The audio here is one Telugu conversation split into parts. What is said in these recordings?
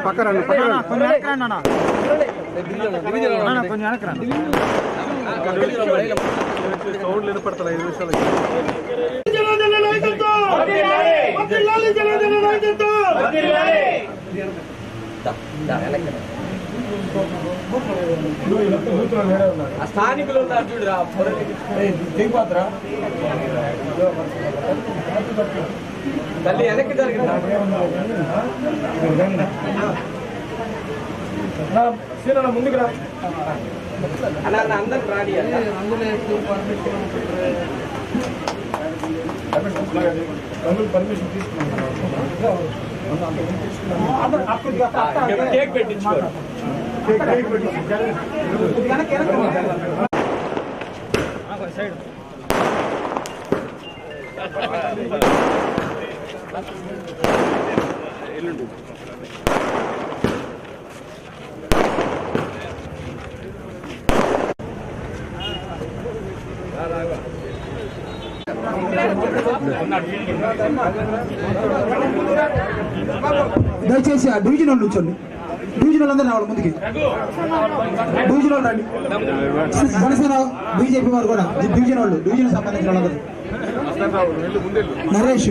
పక్కన కొంచెం వెనక రండి అన్న అన్న, కొంచెం వెనక రండి జనజన నాయకత్వం వర్ధిల్లాలి జనజన నాయకత్వం స్థానికులు ఉన్నారు చూడురా తల్లి వెనక్కి జరిగిందా ముందుకు రా అన్న అన్న అందరికి రాడి అన్న పర్మిషన్ కేక్ పెట్టించుకోరు ఎల్లుండి దయచేసి ఆ డివిజన్ వాళ్ళు కూర్చోండి డివిజన్ వాళ్ళందరూ రావాలి ముందుకి. డివిజన్ వాళ్ళు రండి. జనసేన బీజేపీ వారు కూడా డివిజన్ వాళ్ళు డివిజన్ సంబంధించిన వాళ్ళందరూ. నరేష్.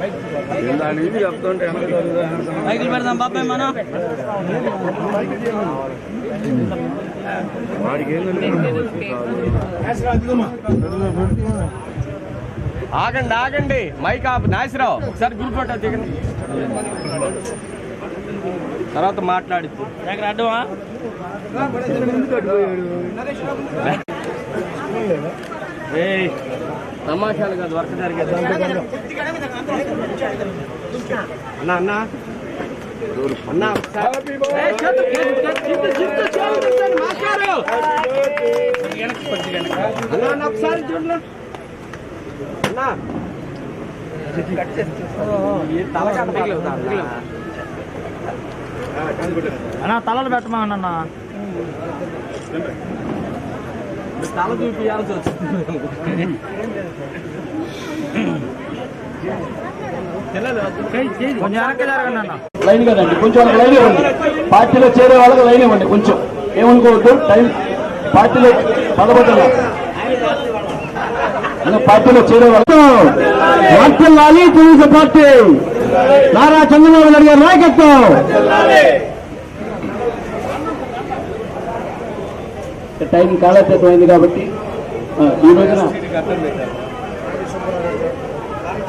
నిలబడి మైకులు పెడదాం బాబాయ్ మనం. ఆగండి ఆగండి. మైక్ ఆపు నాసిరావు. ఒకసారి గ్రూప్ ఫోటో దిగండి. తర్వాత మాట్లాడిద్దు అడ్డమా ఏయ్ తమాషాలు కాదు వర్క్ జరిగేది. అన్న అన్న అన్న ఒకసారి. అన్న అన్న అన్న. అన్న తలలు పెట్టమా అన్న తల చూపియాల్సి వచ్చింది కొంచెం వెనక్కి జరగండి అన్న లైన్ కదండి కొంచెం వాళ్ళకి లైన్ ఇవ్వండి. పార్టీలో చేరే వాళ్ళకి లైన్ ఇవ్వండి కొంచెం. ఏమనుకోవద్దు టైం పార్టీలో పదబద్దలు పార్టీలో చేరే వాళ్ళతో వర్తిల్లాలి తెలుగు పార్టీ. నారా చంద్రబాబు నాయుడు గారి నాయకత్వం. టైం కాలక్షేపం అయింది కాబట్టి ఈ రోజున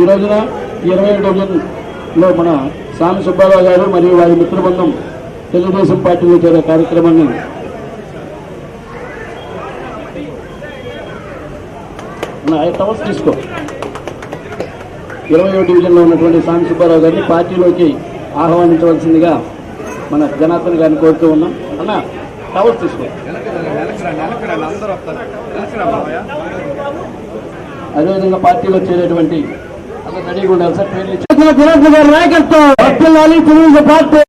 ఈ రోజున ఇరవై ఏడు డివిజన్లో మన స్వామి సుబ్బారావు గారు మరియు వారి మిత్ర బృందం తెలుగుదేశం పార్టీలో చేరే కార్యక్రమాన్ని ఐదు టవర్స్ తీసుకో. ఇరవై ఏడు డివిజన్లో ఉన్నటువంటి స్వామి సుబ్బారావు గారిని పార్టీలోకి ఆహ్వానించవలసిందిగా మన జనార్దన్ గారిని కోరుతూ ఉన్నాం. అన్న టవర్స్ తీసుకో. అదేవిధంగా పార్టీలో చేరేటువంటి రెడీగా ఉండాలి సార్. ట్రైన్ నాయకత్వం. తెలుగు పార్టీ.